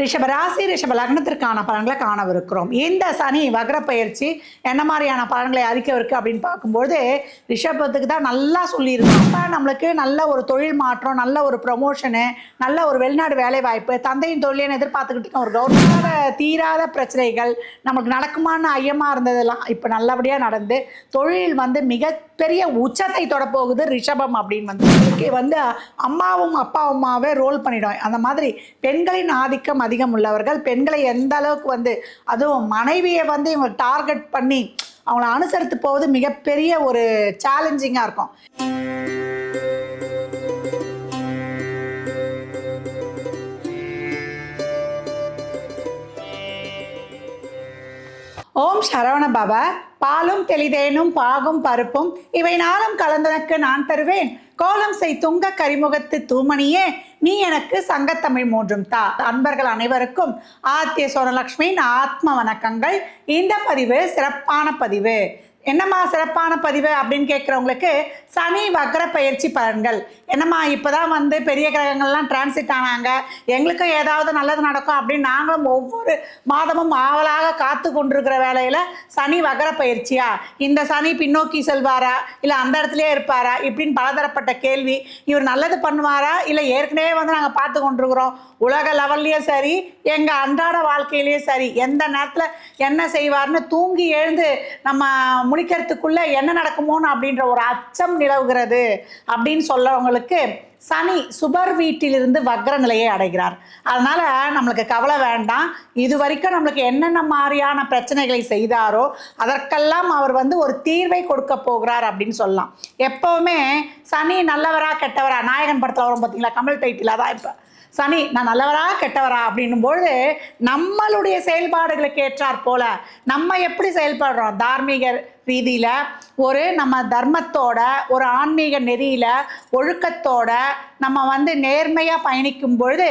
ரிஷபராசி ரிஷப லக்னத்திற்கான பலன்களை காணவிருக்கிறோம். இந்த சனி வக்ர பயிற்சி என்ன மாதிரியான பலன்களை அறிக்கவிருக்கு அப்படின்னு பார்க்கும்போது ரிஷபத்துக்கு தான் நல்லா சொல்லியிருக்கோம் அப்போ நம்மளுக்கு நல்ல ஒரு தொழில் மாற்றம் நல்ல ஒரு ப்ரொமோஷனு நல்ல ஒரு வெளிநாடு வேலை வாய்ப்பு தந்தையின் தொழிலை எதிர்பார்த்துக்கிட்டு ஒரு கவர்மெண்ட் தீராத பிரச்சனைகள் நமக்கு நடக்குமான்னு ஐயமாக இருந்ததெல்லாம் இப்போ நல்லபடியாக நடந்து தொழில் வந்து மிகப்பெரிய உச்சத்தை தொடப்போகுது ரிஷபம் அப்படின்னு வந்து. வந்து அம்மாவும் அப்பாவுமாவே ரோல் பண்ணிடும். அந்த மாதிரி பெண்களின் ஆதிக்கம் அதிகம் உள்ளவர்கள் பெண்களை எந்த அளவுக்கு வந்து அதுவும் மனைவியை வந்து இவங்க டார்கெட் பண்ணி அவங்கள அனுசரித்து போவது மிகப்பெரிய ஒரு சேலஞ்சிங்காக இருக்கும். ஓம் சரவண பாபா பாலும் தெளிதேனும் பாகும் பருப்பும் இவை நாளும் கலந்தனக்கு நான் தருவேன். கோலம் செய் துங்க கரிமுகத்து தூமணியே நீ எனக்கு சங்கத்தமிழ் மூன்றும் தா. அன்பர்கள் அனைவருக்கும் ஆத்திய சோனலக்ஷ்மியின் ஆத்ம வணக்கங்கள். இந்த பதிவு சிறப்பான பதிவு. என்னம்மா சிறப்பான பதிவு அப்படின்னு கேட்குறவங்களுக்கு சனி வக்ர பயிற்சி பலன்கள். என்னம்மா இப்போ தான் வந்து பெரிய கிரகங்கள்லாம் டிரான்சிட் ஆனாங்க. எங்களுக்கும் ஏதாவது நல்லது நடக்கும் அப்படின்னு நாங்களும் ஒவ்வொரு மாதமும் ஆவலாக காத்து கொண்டிருக்கிற வேலையில் சனி வக்ர பயிற்சியா? இந்த சனி பின்னோக்கி செல்வாரா? இல்லை அந்த இடத்துலையே இருப்பாரா? இப்படின்னு பலதரப்பட்ட கேள்வி. இவர் நல்லது பண்ணுவாரா? இல்லை ஏற்கனவே வந்து நாங்கள் பார்த்து கொண்டிருக்கிறோம். உலக லெவல்லையும் சரி எங்கள் அன்றாட வாழ்க்கையிலையும் சரி எந்த நேரத்தில் என்ன செய்வார்னு தூங்கி எழுந்து நம்ம முடிக்கிறதுக்குள்ள என்ன நடக்குமோன்னு அப்படின்ற ஒரு அச்சம் நிலவுகிறது அப்படின்னு சொல்லவங்களுக்கு சனி சுபர் வீட்டிலிருந்து வக்ர நிலையை அடைகிறார். அதனால் நம்மளுக்கு கவலை வேண்டாம். இது வரைக்கும் நம்மளுக்கு என்னென்ன மாதிரியான பிரச்சனைகளை செய்தாரோ அதற்கெல்லாம் அவர் வந்து ஒரு தீர்வை கொடுக்க போகிறார் அப்படின்னு சொல்லலாம். எப்போவுமே சனி நல்லவரா கெட்டவரா நாயகன் படத்தில் வரும் பார்த்தீங்களா கமல் டைட்டில். அதான் இப்போ சனி நான் நல்லவரா கெட்டவரா அப்படின்னும் பொழுது நம்மளுடைய செயல்பாடுகளுக்கு ஏற்றாற் போல நம்ம எப்படி செயல்படுறோம்? தார்மீக ரீதியில் ஒரு நம்ம தர்மத்தோட ஒரு ஆன்மீக நெறியில் ஒழுக்கத்தோட நம்ம வந்து நேர்மையாக பயணிக்கும் பொழுது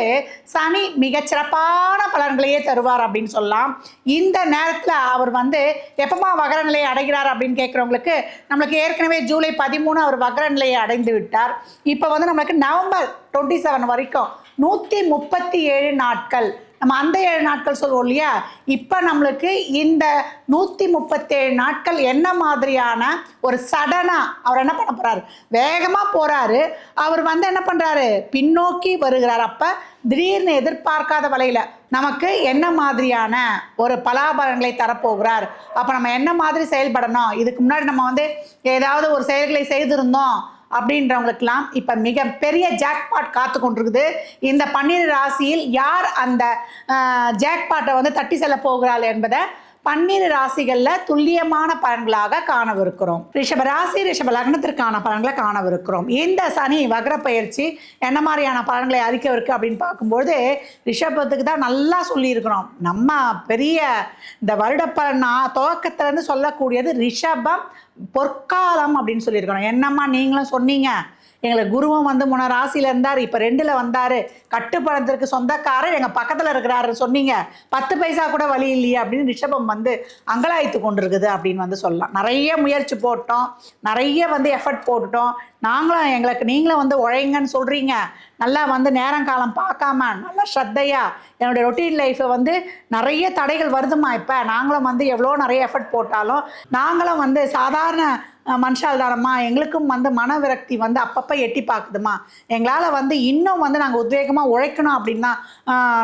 சனி மிகச்சிறப்பான பலன்களையே தருவார் அப்படின்னு சொல்லலாம். இந்த நேரத்தில் அவர் வந்து எப்பமா வகர நிலையை அடைகிறார் அப்படின்னு கேட்குறவங்களுக்கு நம்மளுக்கு ஏற்கனவே ஜூலை பதிமூணு அவர் வகர நிலையை அடைந்து விட்டார். இப்போ வந்து நம்மளுக்கு நவம்பர் டுவெண்ட்டி செவன் வரைக்கும் நூற்றி முப்பத்தி ஏழு நாட்கள். நம்ம அந்த ஏழு நாட்கள் சொல்லுவோம் இல்லையா? இப்போ நம்மளுக்கு இந்த நூற்றி முப்பத்தேழு நாட்கள் என்ன மாதிரியான ஒரு சடனாக அவர் என்ன பண்ண போகிறாரு வேகமாக போகிறாரு அவர் வந்து என்ன பண்ணுறாரு பின்னோக்கி வருகிறார். அப்போ திடீர்னு எதிர்பார்க்காத வலையில் நமக்கு என்ன மாதிரியான ஒரு பலாபலங்களை தரப்போகிறார்? அப்போ நம்ம என்ன மாதிரி செயல்படணும்? இதுக்கு முன்னாடி நம்ம வந்து ஏதாவது ஒரு செயல்களை செய்திருந்தோம். அப்படின்றவங்களுக்கெல்லாம் இப்போ மிகப்பெரிய ஜாக்பாட் காத்து கொண்டிருக்குது. இந்த பன்னிரு ராசியில் யார் அந்த ஜாக்பாட்டை வந்து தட்டி செல்ல போகிறாள் என்பதை பன்னிரு ராசிகளில் துல்லியமான பலன்களாக காணவிருக்கிறோம். ரிஷப ராசி ரிஷப லக்னத்திற்கான பலன்களை காணவிருக்கிறோம். இந்த சனி வக்ர பயிற்சி என்ன மாதிரியான பலன்களை அறிக்கவிருக்கு அப்படின்னு பார்க்கும்போது ரிஷபத்துக்கு தான் நல்லா சொல்லியிருக்கிறோம். நம்ம பெரிய இந்த வருட பலனா துவக்கத்துலேருந்து சொல்லக்கூடியது ரிஷபம் பொற்காலம் அப்படின்னு சொல்லியிருக்கணும். என்னம்மா நீங்களும் சொன்னீங்க. எங்களுக்கு குருவும் வந்து முன்ன ராசியில் இருந்தார் இப்போ ரெண்டில் வந்தார். கட்டுப்படத்திற்கு சொந்தக்காரர் எங்கள் பக்கத்தில் இருக்கிறாரு சொன்னீங்க. பத்து பைசா கூட வழி இல்லையே அப்படின்னு ரிஷபம் வந்து அங்கலாய்த்து கொண்டிருக்குது அப்படின்னு வந்து சொல்லலாம். நிறைய முயற்சி போட்டோம். நிறைய வந்து எஃபர்ட் போட்டுட்டோம். நாங்களும் எங்களுக்கு நீங்களும் வந்து உழைங்கன்னு சொல்கிறீங்க நல்லா வந்து நேரம் காலம் பார்க்காம நல்லா ஸ்ரத்தையாக என்னுடைய ரொட்டீன் லைஃப்பை வந்து நிறைய தடைகள் வருதுமா இப்போ. நாங்களும் வந்து எவ்வளோ நிறைய எஃபர்ட் போட்டாலும் நாங்களும் வந்து சாதாரண மனுஷால் தானம்மா எங்களுக்கும் வந்து மன விரக்தி வந்து அப்பப்போ எட்டி பார்க்குதுமா எங்களால் வந்து இன்னும் வந்து நாங்கள் உத்வேகமாக உழைக்கணும் அப்படின்னா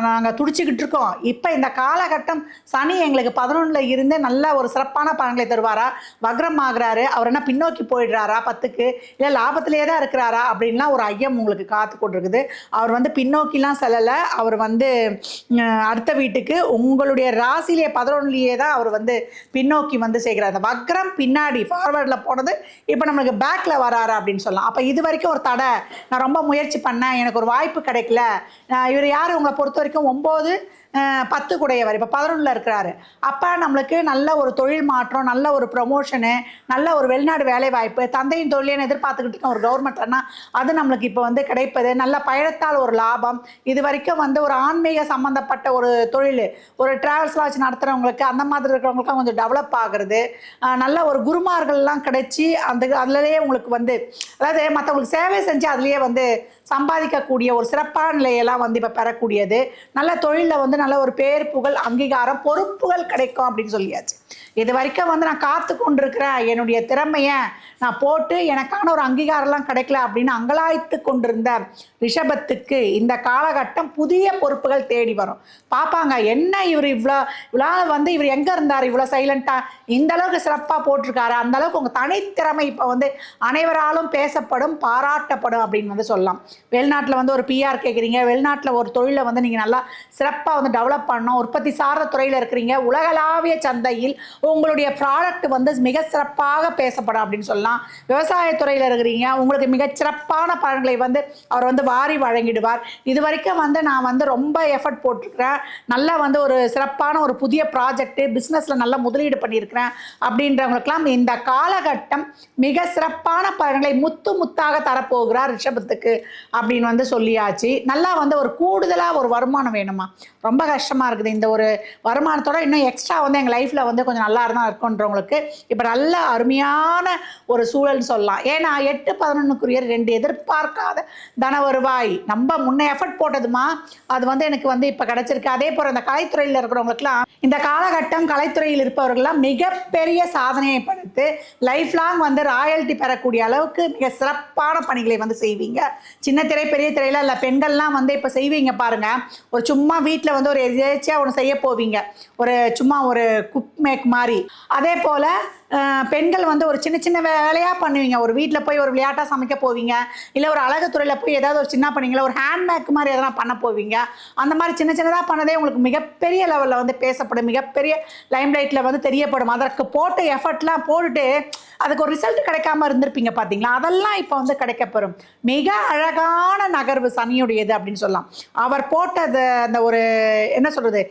நாங்கள் துடிச்சிக்கிட்டு இருக்கோம். இப்போ இந்த காலகட்டம் சனி எங்களுக்கு பதினொன்றில் இருந்து நல்ல ஒரு சிறப்பான பலன்களை தருவாரா? வக்ரம் ஆகிறாரு. அவர் என்ன பின்னோக்கி போயிடுறாரா? பத்துக்கு. இல்லை லாபத்திலே தான் இருக்கிறாரா? அப்படின்லாம் ஒரு ஐயம் உங்களுக்கு காத்து இருக்குது. அவர் வந்து பின்னோக்கிலாம் செல்லலை. அவர் வந்து அடுத்த வீட்டுக்கு உங்களுடைய ராசிலேயே பதினொன்றுலேயே தான் அவர் வந்து பின்னோக்கி வந்து செய்கிறார் அந்த வக்ரம் பின்னாடி ஃபார்வர்டில் போனது இப்போ நம்மளுக்கு பேக்கில் வராரு அப்படின்னு சொல்லலாம். அப்போ இது வரைக்கும் ஒரு தடை. நான் ரொம்ப முயற்சி பண்ணேன். எனக்கு ஒரு வாய்ப்பு கிடைக்கல. இவர் யார்? உங்களை பொறுத்த வரைக்கும் ஒம்பது பத்து குடையவர். இப்போ பதினொன்றில் இருக்கிறாரு. அப்போ நம்மளுக்கு நல்ல ஒரு தொழில் மாற்றம் நல்ல ஒரு ப்ரொமோஷனு நல்ல ஒரு வெளிநாடு வேலை வாய்ப்பு தந்தையின் தொழிலேன்னு எதிர்பார்த்துக்கிட்டு ஒரு கவர்மெண்ட்னா அது நம்மளுக்கு இப்போ வந்து கிடைப்பது. நல்ல பயணத்தால் ஒரு லாபம். இது வரைக்கும் வந்து ஒரு ஆன்மீக சம்மந்தப்பட்ட ஒரு தொழில். ஒரு ட்ராவல்ஸ்லாம் வச்சு நடத்துகிறவங்களுக்கு அந்த மாதிரி இருக்கிறவங்களுக்கும் கொஞ்சம் டெவலப் ஆகுறது. நல்ல ஒரு குருமார்கள்லாம் கிடைச்சி அந்த அதுலேயே உங்களுக்கு வந்து அதாவது மற்றவங்களுக்கு சேவை செஞ்சு அதுலேயே வந்து சம்பாதிக்கக்கூடிய ஒரு சிறப்பான நிலையெல்லாம் வந்து இப்போ பெறக்கூடியது. நல்ல தொழிலில் வந்து நல்ல ஒரு பேர் புகழ் அங்கீகாரம் பொறுப்புகள் கிடைக்கும் அப்படின்னு சொல்லியாச்சு. இது வரைக்கும் வந்து நான் காத்து கொண்டிருக்கிறேன் என்னுடைய திறமையை நான் போட்டு எனக்கான ஒரு அங்கீகாரம்லாம் கிடைக்கல அப்படின்னு அங்கலாய்த்து கொண்டிருந்த ரிஷபத்துக்கு இந்த காலகட்டம் புதிய பொறுப்புகள் தேடி வரும். பார்ப்பாங்க என்ன இவர் இவ்வளோ இவ்வளோ வந்து இவர் எங்கே இருந்தார்? இவ்வளோ சைலண்ட்டாக இந்த அளவுக்கு சிறப்பாக போட்டிருக்காரு. அந்த அளவுக்கு உங்கள் தனித்திறமை இப்போ வந்து அனைவராலும் பேசப்படும் பாராட்டப்படும் அப்படின்னு வந்து சொல்லலாம். வெளிநாட்டில் வந்து ஒரு பிஆர் கேட்குறீங்க வெளிநாட்டில் ஒரு தொழிலை வந்து நீங்கள் நல்லா சிறப்பாக வந்து டெவலப் பண்ணணும். உற்பத்தி சார்ந்த துறையில் இருக்கிறீங்க. உலகளாவிய சந்தையில் உங்களுடைய ப்ராடக்ட் வந்து மிக சிறப்பாக பேசப்படும் அப்படின்னு சொல்லலாம். விவசாயத்துறையில் இருக்கிறீங்க. உங்களுக்கு மிகச்சிறப்பான பலன்களை வந்து அவர் வந்து வாரி வழங்கிடுவார். இது வரைக்கும் வந்து நான் வந்து ரொம்ப எஃபர்ட் போட்டிருக்கிறேன். நல்லா வந்து ஒரு சிறப்பான ஒரு புதிய ப்ராஜெக்ட் பிஸ்னஸில் நல்லா முதலீடு பண்ணியிருக்கிறேன் அப்படின்றவங்களுக்கெல்லாம் இந்த காலகட்டம் மிக சிறப்பான பலன்களை முத்து முத்தாக தரப்போகிறார் ரிஷபத்துக்கு அப்படின்னு வந்து சொல்லியாச்சு. நல்லா வந்து ஒரு கூடுதலாக ஒரு வருமானம் வேணுமா? ரொம்ப கஷ்டமாக இருக்குது. இந்த ஒரு வருமானத்தோட இன்னும் எக்ஸ்ட்ரா வந்து எங்கள் லைஃப்பில் வந்து கொஞ்சம் நல்லா இருந்தால் இருக்குன்றவங்களுக்கு இப்போ நல்ல அருமையான ஒரு சூழல்னு சொல்லலாம். ஏன்னா எட்டு பதினொன்றுக்குரிய ரெண்டு எதிர்பார்க்காத தன வருவாய். நம்ம முன்னே எஃபர்ட் போட்டதுமா அது வந்து எனக்கு வந்து இப்போ கிடைச்சிருக்கு. அதே போல் இந்த கலைத்துறையில் இருக்கிறவங்களுக்குலாம் இந்த காலகட்டம் கலைத்துறையில் இருப்பவர்கள்லாம் மிகப்பெரிய சாதனையை படுத்து லைஃப் லாங் வந்து ராயல்ட்டி பெறக்கூடிய அளவுக்கு மிக சிறப்பான பணிகளை வந்து செய்வீங்க. சின்ன திரை பெரிய திரையில இல்லை பெண்கள்லாம் வந்து இப்போ செய்வீங்க பாருங்க. ஒரு சும்மா வீட்டில் வந்து ஒரு எதேச்சியாக ஒன்று செய்ய போவீங்க. ஒரு சும்மா ஒரு குக் மேக் மாதிரி அதே போல் பெண்கள் வந்து ஒரு சின்ன சின்ன வேலையாக பண்ணுவீங்க. ஒரு வீட்டில் போய் ஒரு விளையாட்டாக சமைக்க போவீங்க. இல்லை ஒரு அழகு துறையில் போய் ஏதாவது ஒரு சின்ன பண்ணீங்களா? ஒரு ஹேண்ட்பேக் மாதிரி எதனா பண்ண போவீங்க. அந்த மாதிரி சின்ன சின்னதாக பண்ணதே உங்களுக்கு மிகப்பெரிய லெவலில் வந்து பேசப்படும். மிகப்பெரிய லைம்லைட்டில் வந்து தெரியப்படும். அதற்கு போட்ட எஃபர்ட்லாம் போட்டுட்டு அதுக்கு ஒரு ரிசல்ட் கிடைக்காம இருந்திருப்பீங்க பார்த்தீங்களா அதெல்லாம் இப்போ வந்து கிடைக்கப்பெறும். மிக அழகான நகர்வு சனியுடையது அப்படின்னு சொல்லலாம். அவர் போட்டது அந்த ஒரு என்ன சொல்கிறது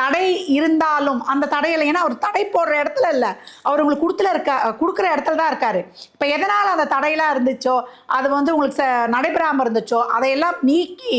தடை இருந்தாலும் அந்த தடையில் ஏன்னா அவர் தடை போடுற இடத்துல இல்லை. அவர் உங்களுக்கு கொடுத்துல இருக்க கொடுக்குற இடத்துல தான் இருக்காரு. இப்போ எதனால் அந்த தடையெல்லாம் இருந்துச்சோ அது வந்து உங்களுக்கு ச- நடைபெறாமல் இருந்துச்சோ அதையெல்லாம் நீக்கி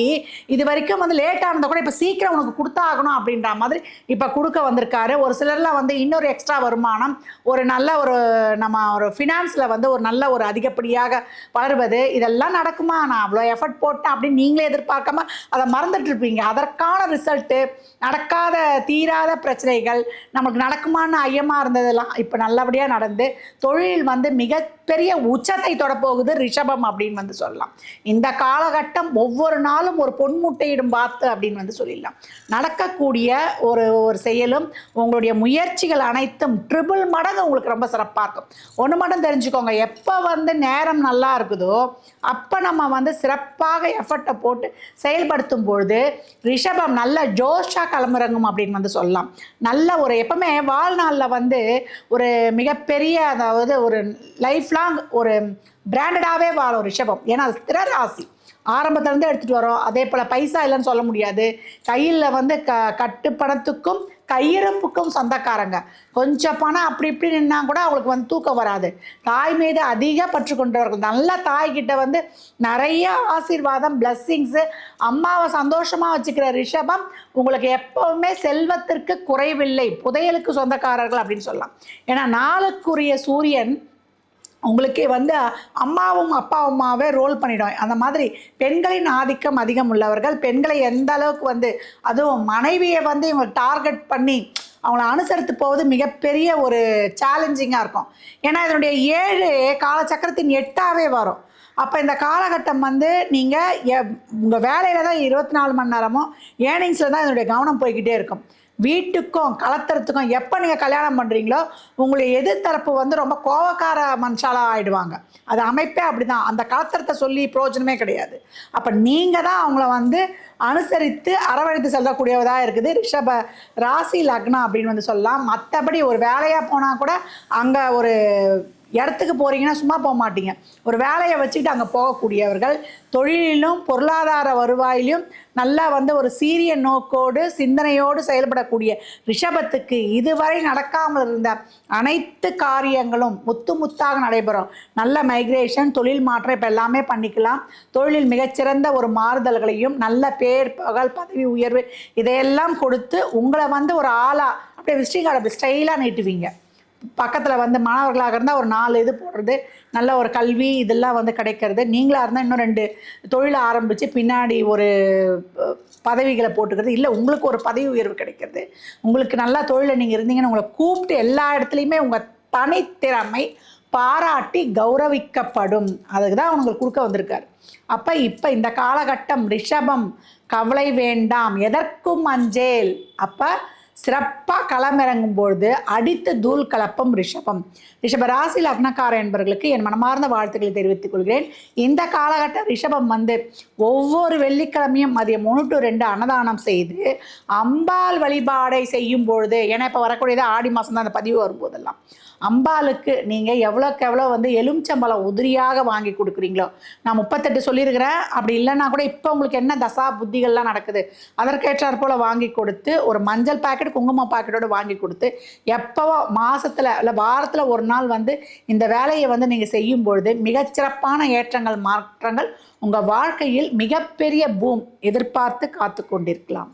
இது வரைக்கும் வந்து லேட்டாக இருந்தால் கூட இப்போ சீக்கிரம் உனக்கு கொடுத்தாகணும் அப்படின்ற மாதிரி இப்போ கொடுக்க வந்திருக்காரு. ஒரு சிலர்லாம் வந்து இன்னொரு எக்ஸ்ட்ரா வருமானம் ஒரு நல்ல ஒரு நம்ம ஒரு ஃபினான்ஸில் வந்து ஒரு நல்ல ஒரு அதிகப்படியாக வளர்வது இதெல்லாம் நடக்குமா? நான் அவ்வளோ எஃபர்ட் போட்டேன் அப்படின்னு நீங்களே எதிர்பார்க்காம அதை மறந்துட்டு இருப்பீங்க. அதற்கான ரிசல்ட்டு நடக்காத தீராத பிரச்சனைகள் நமக்கு நடக்குமான்னு ஐயமாக இருந்ததெல்லாம் இப்போ நல்லபடியாக நடந்து தொழில் வந்து மிக பெரிய உச்சத்தை தொடப்போகுது ரிஷபம் அப்படின்னு வந்து சொல்லலாம். இந்த காலகட்டம் ஒவ்வொரு நாளும் ஒரு பொன்முட்டையிடும் பார்த்து அப்படின்னு வந்து சொல்லிடலாம். நடக்கக்கூடிய ஒரு ஒரு செயலும் உங்களுடைய முயற்சிகள் அனைத்தும் ட்ரிபிள் மடங்கு உங்களுக்கு ரொம்ப சிறப்பாக இருக்கும். ஒன்று மட்டும் தெரிஞ்சுக்கோங்க எப்போ வந்து நேரம் நல்லா இருக்குதோ அப்போ நம்ம வந்து சிறப்பாக எஃபர்ட்டை போட்டு செயல்படுத்தும் பொழுது ரிஷபம் நல்ல ஜோஷாக கிளம்புறங்கும் அப்படின்னு வந்து சொல்லலாம். நல்ல ஒரு எப்பவுமே வாழ்நாளில் வந்து ஒரு மிகப்பெரிய அதாவது ஒரு லைஃப் லாங் ஒரு பிராண்டடாகவே வாழும் ரிஷபம். ஏன்னா அது ஸ்திர ராசி. ஆரம்பத்துலேருந்து எடுத்துகிட்டு வரோம். அதே போல் பைசா இல்லைன்னு சொல்ல முடியாது. கையில் வந்து க கட்டு பணத்துக்கும் கையிருப்புக்கும் சொந்தக்காரங்க. கொஞ்சம் பணம் அப்படி இப்படி நின்னா கூட அவங்களுக்கு வந்து தூக்கம் வராது. தாய் மீது அதிக பற்று கொண்டவர்கள். நல்ல தாய்கிட்ட வந்து நிறைய ஆசீர்வாதம் பிளஸ்ஸிங்ஸு அம்மாவை சந்தோஷமாக வச்சுக்கிற ரிஷபம் உங்களுக்கு எப்பவுமே செல்வத்திற்கு குறைவில்லை. புதையலுக்கு சொந்தக்காரர்கள் அப்படின்னு சொல்லலாம். ஏன்னா நாளுக்குரிய சூரியன் உங்களுக்கு வந்து அம்மாவும் அப்பாவுமாவே ரோல் பண்ணிடும். அந்த மாதிரி பெண்களின் ஆதிக்கம் அதிகம் உள்ளவர்கள் பெண்களை எந்த அளவுக்கு வந்து அதுவும் மனைவியை வந்து இவங்க டார்கெட் பண்ணி அவங்கள அனுசரித்து போவது மிகப்பெரிய ஒரு சேலஞ்சிங்காக இருக்கும். ஏன்னா இதனுடைய ஏழு காலச்சக்கரத்தின் எட்டாவே வரும். அப்போ இந்த காலகட்டம் வந்து நீங்கள் உங்கள் வேலையில் தான் இருபத்தி நாலு மணி நேரமும் ஏர்னிங்ஸில் தான் இதனுடைய கவனம் போய்கிட்டே இருக்கும். வீட்டுக்கும் கலத்துறதுக்கும் எப்போ நீங்கள் கல்யாணம் பண்ணுறீங்களோ உங்களை எதிர்த்தரப்பு வந்து ரொம்ப கோவக்கார மனுஷாலாக ஆகிடுவாங்க அது அமைப்பே அப்படி தான் அந்த கலத்திரத்தை சொல்லி பிரயோஜனமே கிடையாது. அப்போ நீங்கள் தான் அவங்கள வந்து அனுசரித்து அரவணைத்து செல்லக்கூடியதாக இருக்குது. ரிஷப ராசி லக்னம் அப்படின்னு வந்து சொல்லலாம். மற்றபடி ஒரு வேலையாக போனால் கூட அங்கே ஒரு இடத்துக்கு போகிறீங்கன்னா சும்மா போக மாட்டீங்க. ஒரு வேலையை வச்சுக்கிட்டு அங்கே போகக்கூடியவர்கள் தொழிலிலும் பொருளாதார வருவாயிலும் நல்லா வந்து ஒரு சீரிய நோக்கோடு சிந்தனையோடு செயல்படக்கூடிய ரிஷபத்துக்கு இதுவரை நடக்காமல் இருந்த அனைத்து காரியங்களும் முத்து முத்தாக நடைபெறும். நல்ல மைக்ரேஷன் தொழில் மாற்றம் இப்போ எல்லாமே பண்ணிக்கலாம். தொழிலில் மிகச்சிறந்த ஒரு மாறுதல்களையும் நல்ல பேர் பகல் பதவி உயர்வு இதையெல்லாம் கொடுத்து உங்களை வந்து ஒரு ஆளாக அப்படியே விசிட்டிங் கார்டு ஸ்டைலாக நீட்டுவீங்க. பக்கத்தில் வந்து மாணவர்களாக இருந்தால் ஒரு நாலு இது போடுறது நல்ல ஒரு கல்வி இதெல்லாம் வந்து கிடைக்கிறது. நீங்களாக இருந்தால் இன்னும் ரெண்டு தொழிலை ஆரம்பித்து பின்னாடி ஒரு பதவிகளை போட்டுக்கிறது. இல்லை உங்களுக்கு ஒரு பதவி உயர்வு கிடைக்கிறது. உங்களுக்கு நல்லா தொழிலில் நீங்கள் இருந்தீங்கன்னு உங்களை கூப்பிட்டு எல்லா இடத்துலையுமே உங்கள் தனித்திறமை பாராட்டி கௌரவிக்கப்படும். அதுக்கு தான் அவங்களுக்கு கொடுக்க வந்திருக்காரு. அப்போ இப்போ இந்த காலகட்டம் ரிஷபம் கவலை வேண்டாம் எதற்கும் அஞ்சேல். அப்போ சிறப்பாக களமிறங்கும் பொழுது அடித்து தூள் கலப்பம் ரிஷபம். ரிஷப ராசி லக்னக்கார என்பவர்களுக்கு என் மனமார்ந்த வாழ்த்துக்களை தெரிவித்துக் கொள்கிறேன். இந்த காலகட்ட ரிஷபம் வந்து ஒவ்வொரு வெள்ளிக்கிழமையும் மதியம் மூணு டு ரெண்டு அன்னதானம் செய்து அம்பாள் வழிபாடை செய்யும் பொழுது ஏன்னா இப்போ வரக்கூடியது ஆடி மாதம் தான் அந்த பதிவு வரும்போதெல்லாம். அம்பாளுக்கு நீங்கள் எவ்வளோக்கு எவ்வளோ வந்து எலுமிச்சம்பழம் உதிரியாக வாங்கி கொடுக்குறீங்களோ நான் முப்பத்தெட்டு சொல்லியிருக்கிறேன். அப்படி இல்லைன்னா கூட இப்போ உங்களுக்கு என்ன தசா புத்திகள்லாம் நடக்குது அதற்கேற்றாற் போல் வாங்கி கொடுத்து ஒரு மஞ்சள் பாக்கெட் குங்குமம் பாக்கெட்டோடு வாங்கி கொடுத்து எப்போவோ மாதத்தில் இல்லை வாரத்தில் ஒரு நாள் வந்து இந்த வேலையை வந்து நீங்கள் செய்யும் பொழுது மிகச்சிறப்பான ஏற்றங்கள் மாற்றங்கள் உங்கள் வாழ்க்கையில் மிகப்பெரிய பூம் எதிர்பார்த்து காத்து கொண்டிருக்கலாம்